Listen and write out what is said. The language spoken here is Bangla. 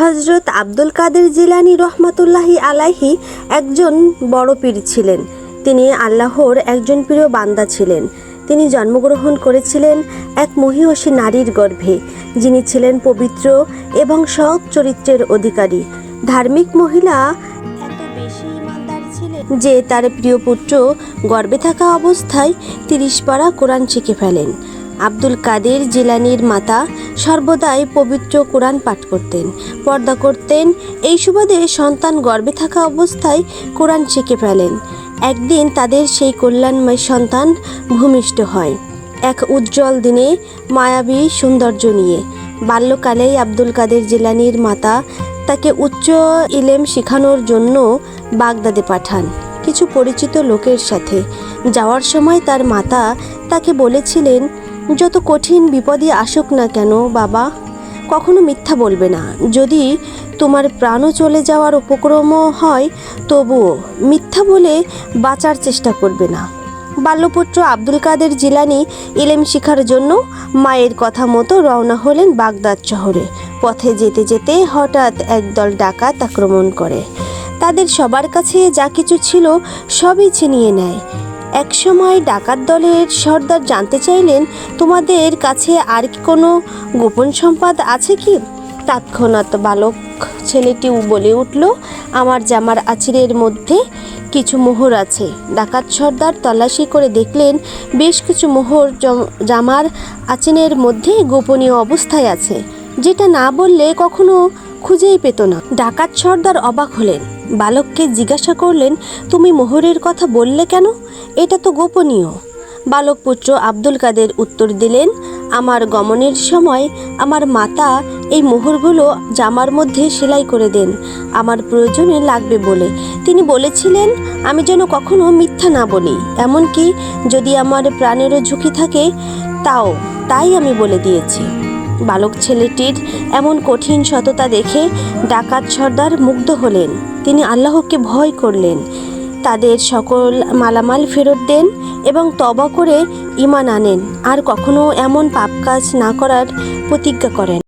হজরত আব্দুল কাদের জিলানি রহমাতুল্লাহি আলাইহি একজন বড় পীর ছিলেন। তিনি আল্লাহর একজন প্রিয় বান্দা ছিলেন। তিনি জন্মগ্রহণ করেছিলেন এক মহিষী নারীর গর্ভে, যিনি ছিলেন পবিত্র এবং সৎ চরিত্রের অধিকারী। ধার্মিক মহিলা যে তার প্রিয় পুত্র গর্ভে থাকা অবস্থায় তিরিশ পাড়া কোরআন শিখে ফেলেন। আব্দুল কাদের জিলানির মাতা সর্বদাই পবিত্র কোরআন পাঠ করতেন, পর্দা করতেন। এই সুবাদে সন্তান গর্ভে থাকা অবস্থায় কোরআন শিখে ফেলেন। একদিন তাদের সেই কল্যাণময় সন্তান ভূমিষ্ঠ হয়। এক উজ্জ্বল দিনে, মায়াবী সৌন্দর্য নিয়ে। বাল্যকালেই আব্দুল কাদের জিলানির মাতা তাকে উচ্চ ইলেম শেখানোর জন্য বাগদাদে পাঠান কিছু পরিচিত লোকের সাথে। যাওয়ার সময় তার মাতা তাকে বলেছিলেন যত কঠিন বিপদে আসুক না কেন, বাবা, কখনো মিথ্যা বলবে না। যদি তোমার প্রাণও চলে যাওয়ার উপক্রমও হয়, তবুও মিথ্যা বলে বাঁচার চেষ্টা করবে না। বাল্যপুত্র আব্দুল কাদের জিলানি ইলেম শিখার জন্য মায়ের কথা মতো রওনা হলেন বাগদাদ শহরে। পথে যেতে যেতে হঠাৎ একদল ডাকাত আক্রমণ করে। তাদের সবার কাছে যা কিছু ছিল সবই ছিনিয়ে নেয়। একসময় ডাকাত দলের সর্দার জানতে চাইলেন, তোমাদের কাছে আর কি কোনো গোপন সম্পদ আছে কি? তৎক্ষণাৎ বালক ছেলেটি বলে উঠল, আমার জামার আচিরের মধ্যে কিছু মোহর আছে। ডাকাত সর্দার তল্লাশি করে দেখলেন, বেশ কিছু মোহর জামার আচিনের মধ্যে গোপনীয় অবস্থায় আছে। যেটা না বললে কখনো খুঁজেই পেত না। ডাকাত সর্দার অবাক হলেন। বালককে জিজ্ঞাসা করলেন, তুমি মোহরের কথা বললে কেন? এটা তো গোপনীয়। বালক পুত্র আব্দুল কাদের উত্তর দিলেন, আমার গমনের সময় আমার মাতা এই মোহরগুলো জামার মধ্যে সেলাই করে দেন। আমার প্রয়োজনে লাগবে বলে। তিনি বলেছিলেন, আমি যেন কখনো মিথ্যা না বলি। এমনকি যদি আমার প্রাণেরও ঝুঁকি থাকে, তাও তাই আমি বলে দিয়েছি। বালক ছেলেটির এমন কঠিন সততা দেখে ডাকাত সর্দার মুগ্ধ হলেন। তিনি আল্লাহকে ভয় করলেন। তাদের সকল মালামাল ফেরত দেন এবং তবা করে ইমান আনেন। আর কখনো এমন পাপ কাজ না করার প্রতিজ্ঞা করেন।